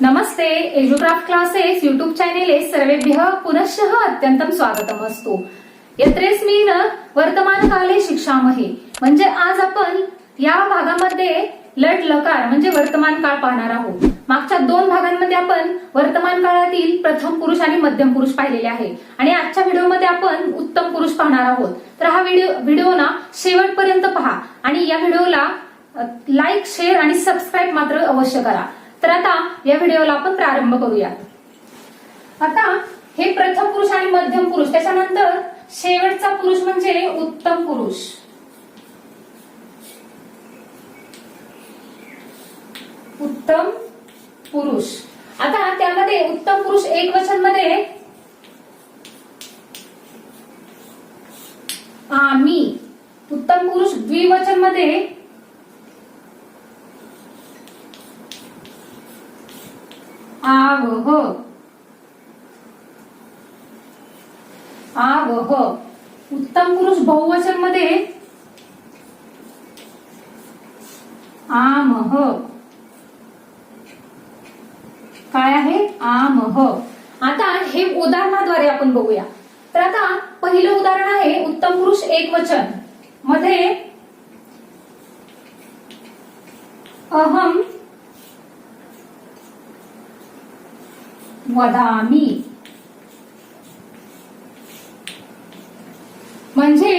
नमस्ते एजुक्राफ्ट classes YouTube चॅनेले सर्वेभ्य पुनश्च अत्यंतम स्वागतम असतो. यत्रेस्मिन वर्तमानकाले शिक्षामहे. म्हणजे आज आपण या भागामध्ये लट लकार म्हणजे वर्तमान काळ पाहणार आहोत. मागच्या दोन भागांमध्ये आपण वर्तमान काळातील प्रथम पुरुष आणि मध्यम पुरुष पाहिलेले आहे. आणि आजच्या व्हिडिओमध्ये आपण उत्तम पुरुष पाहणार आहोत. तर हा व्हिडिओ व्हिडिओ ना शेवटपर्यंत पहा. आणि या व्हिडिओला लाईक शेअर आणि सबस्क्राईब मात्र अवश्य करा. तर आता या व्हिडिओला आपण प्रारंभ करूया. आता हे प्रथम पुरुष आणि मध्यम पुरुष त्याच्यानंतर शेवटचा पुरुष म्हणजे उत्तम पुरुष. उत्तम पुरुष. आता त्यामध्ये उत्तम पुरुष एक वचनमध्ये आम्ही. उत्तम पुरुष द्विवचनमध्ये आवह हो. आवह हो. उत्तम पुरुष बहुवचनमध्ये आमह हो. काय आहे? आमह आता हे उदाहरणाद्वारे आपण बघूया. तर आता पहिलं उदाहरण आहे उत्तम पुरुष एक वचनमध्ये अहम वदामी म्हणजे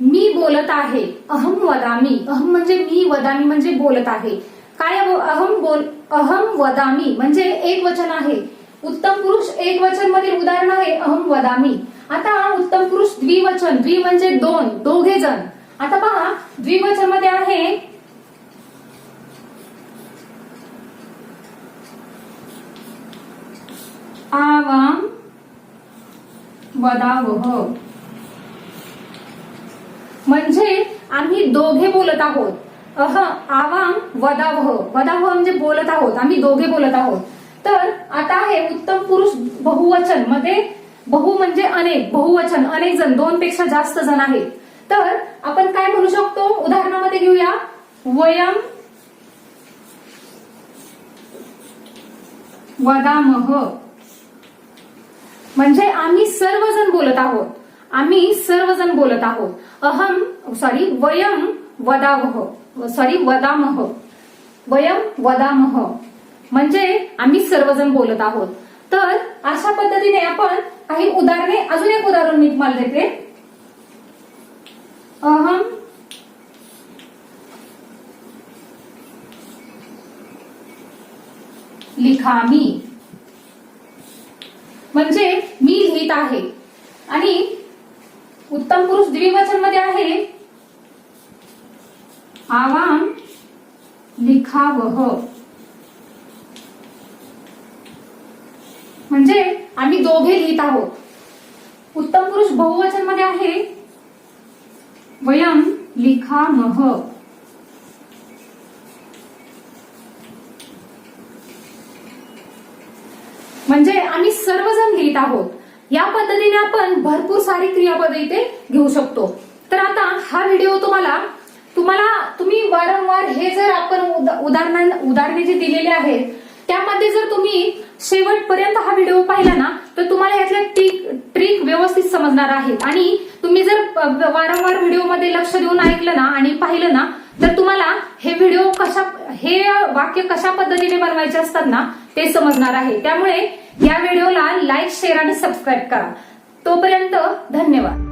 मी बोलत आहे अहम वदामी अहम म्हणजे मी वदामी म्हणजे बोलत आहे. काय अहम बोल अहम वदामी म्हणजे एक वचन आहे. उत्तम पुरुष एक वचन मधील उदाहरण आहे अहम वदामी आता उत्तम पुरुष द्विवचन द्वि म्हणजे दोन दोघे जण. आता पहा द्विवचनमध्ये आहे आवाम वदावह. म्हणजे आम्ही दोघे बोलत आहोत. अह आवाम वदावह. वदावह म्हणजे बोलत आहोत. आम्ही दोघे बोलत आहोत. तर आता आहे उत्तम पुरुष बहुवचनमध्ये बहु म्हणजे अनेक बहुवचन अनेक जण दोन पेक्षा जास्त जण आहेत. तर आपण काय म्हणू शकतो? उदाहरणामध्ये घेऊया. वयम वदामह. म्हणजे आम्ही सर्वजण बोलत आहोत. आम्ही सर्वजण बोलत आहोत. अहम सॉरी वयम वदावह. सॉरी वदामह. वयम वदामह. म्हणजे आम्ही सर्वजण बोलत आहोत. तर अशा पद्धतीने आपण काही उदाहरणे अजून एक उदाहरण मी तुम्हाला देते. अहम लिखामी. म्हणजे मी लिहित आहे. आणि उत्तम पुरुष द्विवचनमध्ये आहे. आवाम लिखावह. म्हणजे आम्ही दोघे लिहित आहोत. उत्तम पुरुष बहुवचनमध्ये आहे. वयम लिखामह. म्हणजे आम्ही सर्वजण लिहित आहोत. या पद्धतीने आपण भरपूर सारी क्रियापदे इथे घेऊ शकतो. तर आता हा व्हिडिओ तुम्हाला तुम्हाला तुम्ही वारंवार हे जर आपण उदाहरण उदाहरणे जे दिलेले आहेत त्यामध्ये जर तुम्ही शेवटपर्यंत हा व्हिडिओ पाहिला ना तर तुम्हाला यातल्या ट्रिक ट्रिक व्यवस्थित समजणार आहे. आणि तुम्ही जर वारंवार व्हिडिओमध्ये लक्ष देऊन ऐकलं ना आणि पाहिलं ना तर तुम्हाला हे व्हिडिओ कशा हे वाक्य कशा पद्धतीने बनवायचे असतात ना ते समजणार आहे. त्यामुळे या व्हिडिओला लाईक शेअर आणि सबस्क्राईब करा. तोपर्यंत धन्यवाद.